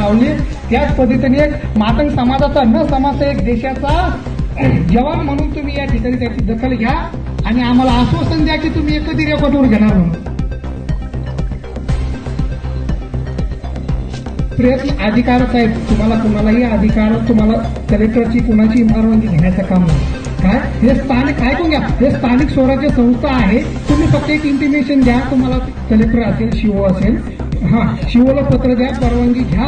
लावली. त्याच पद्धतीने एक मातंग समाजाचा न समाज एक देशाचा जवान म्हणून तुम्ही या ठिकाणी त्याची दखल घ्या आणि आम्हाला आश्वासन द्या की तुम्ही एकत्र रेकॉर्डवर घेणार म्हणून. प्रयत्न अधिकारच आहेत तुम्हाला कुणालाही अधिकार तुम्हाला कलेक्टरची कुणाची परवानगी घेण्याचं काम नाही. काय? हे स्थानिक ऐकून घ्या. हे स्थानिक स्वराज्य संस्था आहे. तुम्ही फक्त एक इंटिमेशन द्या. तुम्हाला कलेक्टर असेल शिओ असेल हा शिओला पत्र द्या परवानगी घ्या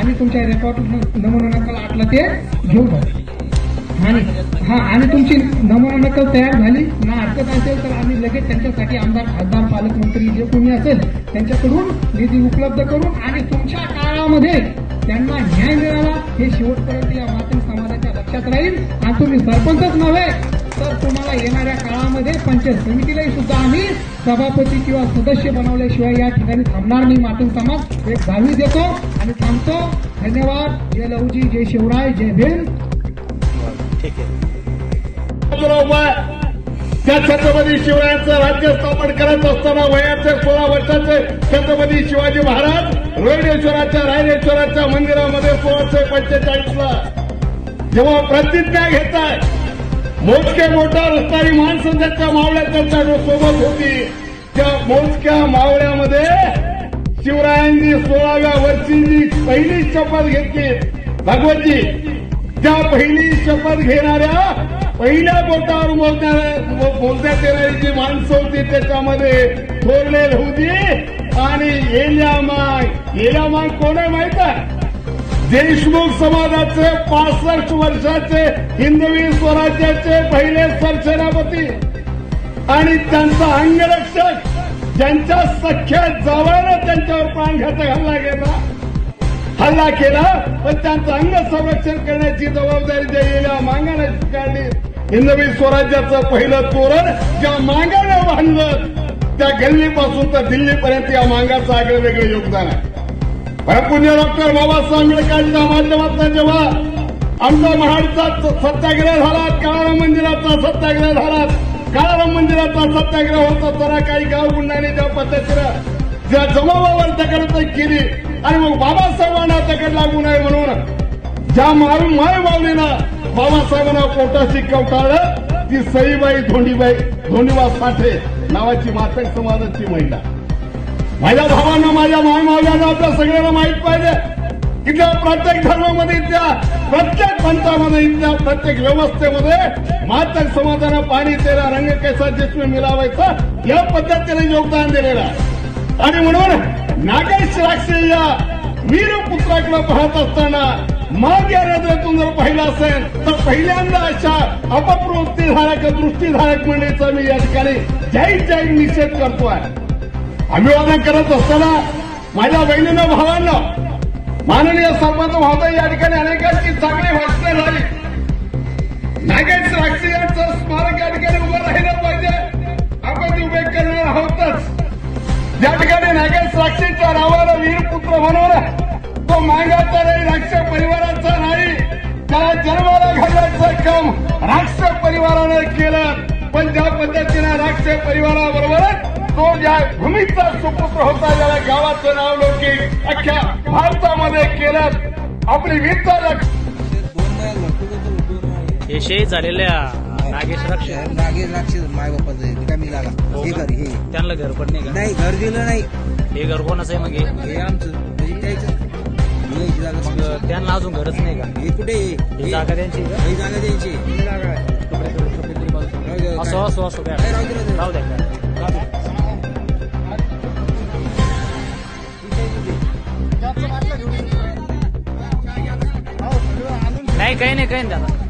आणि तुमच्या रेकॉर्ड नमुना नकल आटला ते घेऊन जा. आणि हा आणि तुमची नमुना नकल तयार झाली ना हरकत असेल तर आम्ही लगेच त्यांच्यासाठी आमदार खासदार पालकमंत्री जे कोणी असेल त्यांच्याकडून निधी उपलब्ध करून आणि तुमच्या काळामध्ये त्यांना न्याय मिळाला हे शेवटपर्यंत या मातृ समाजाच्या लक्षात राहील. आणि तुम्ही सरपंचच नव्हे तर तुम्हाला येणाऱ्या काळामध्ये पंचायत समितीलाही सुद्धा आम्ही सभापती किंवा सदस्य बनवल्याशिवाय या ठिकाणी थांबणार नाही. मातृ समाज एक दहावी देतो आणि थांबतो. धन्यवाद. जय लहूजी जय शिवराय जय भीम. ठीक आहे. त्या छत्रपती शिवरायांचं राज्य स्थापन करत असताना वयाचे सोळा वर्षाचे छत्रपती शिवाजी महाराज रोहिणेश्वराच्या रायरेश्वराच्या मंदिरामध्ये सोळाशे पंचेचाळीसला जेव्हा प्रतिज्ञा घेतात मोजक्या मोठा रस्तारी माणसं त्यांच्या मावळ्याच्या सोबत होती. त्या मोजक्या मावळ्यामध्ये शिवरायांनी सोळाव्या वर्षी जी पहिली शपथ घेतली. भगवतजी त्या पहिली शपथ घेणाऱ्या पहिल्या बोटावर बोलणाऱ्या बोलण्यात येणारी जी माणसं होती त्याच्यामध्ये थोरले होती आणि येल्यामाय येल्यामाय कोण आहे माहीत आहे? देशमुख समाजाचे पासष्ट वर्षाचे हिंदवी स्वराज्याचे पहिले सरसेनापती. आणि त्यांचा अंगरक्षक ज्यांच्या सख्या जवळनं त्यांच्यावर प्राणघातक हल्ला केला. हल्ला केला पण त्यांचं अंग संरक्षण करण्याची जबाबदारी दिलेल्या मांगाने स्वीकारली हिंदवी स्वराज्याचं पहिलं तोरण ज्या मांगाने बांधलं त्या गल्लीपासून तर दिल्लीपर्यंत या मांगाचं आगळं वेगळं योगदान आहे. पुण्य डॉक्टर बाबासाहेब आंबेडकरांच्या माध्यमातून जेव्हा आमचा महाडचा सत्याग्रह झाला काळाराम मंदिराचा सत्याग्रह झाला काळाराम मंदिराचा सत्याग्रह होता जरा काही गाव गुंडाने त्या पद्धतीनं ज्या जमावावर दगड केली आणि मग बाबासाहेबांना दगड लागू नये म्हणून ज्या मारून माय माऊलीला बाबासाहेबांना पोटाशी कवटाळलं ती सईबाई धोंडीबाई धोंडीबा साठे नावाची मातक समाजाची महिला. माझ्या भावांना माझ्या मायमावल्यांना आपल्या सगळ्यांना माहीत पाहिजे. की त्या प्रत्येक धर्मामध्ये त्या प्रत्येक पंथामध्ये त्या प्रत्येक व्यवस्थेमध्ये मातक समाजानं पाणी तेला रंग कैसा जिसमें मिलावायचा या पद्धतीने योगदान दिलेलं आहे. आणि म्हणून नागेश राक्षे या वीरपुत्राकडे पाहत असताना माग या हृदयातून जर पाहिलं असेल तर पहिल्यांदा अशा अपप्रवृत्तीधारक दृष्टीधारक मंडळीचा मी या ठिकाणी जय जय निषेध करतोय. अभिवादन करत असताना माझ्या बहिणीनं भावांना माननीय सरपंच महोदय या ठिकाणी अनेकांची चांगली भाषणं झाली नागेश राक्षी यांचं स्मारक या ठिकाणी उभं राहिलं पाहिजे. आपण उभे करणार आहोतच. या ठिकाणी नागेश राक्षीच्या नावाला वीरपुत्र बनवला तो मागाचा नाही राक्ष परिवाराचा नाही. त्याला जन्माला घालण्याचं काम राक्ष परिवारानं केलं. पण ज्या पद्धतीनं राक्ष परिवाराबरोबर तो ज्या भूमीचा सुपुत्र होता ज्याला गावाचं नाव लौकिक अख्ख्या भारतामध्ये केलं आपली वीरता लक्ष हे शहीद झालेल्या नागेश रक्ष नागेश राक्षस माय बापाचं रिकामी लागा हे घर हे. त्यांना घर पण नाही का? नाही घर दिलं नाही. हे घर कोणाचं आहे मग हे? हे आमचं. म्हणजे त्याचं. हे याची जागा समजा. मग त्यांना अजून घरच नाही का? हे कुठे? ही हे. जागा त्यांची ही जागा द्यायची ही असो असो असो. राहू द्या काय. नाही काही नाही काही नाही दादा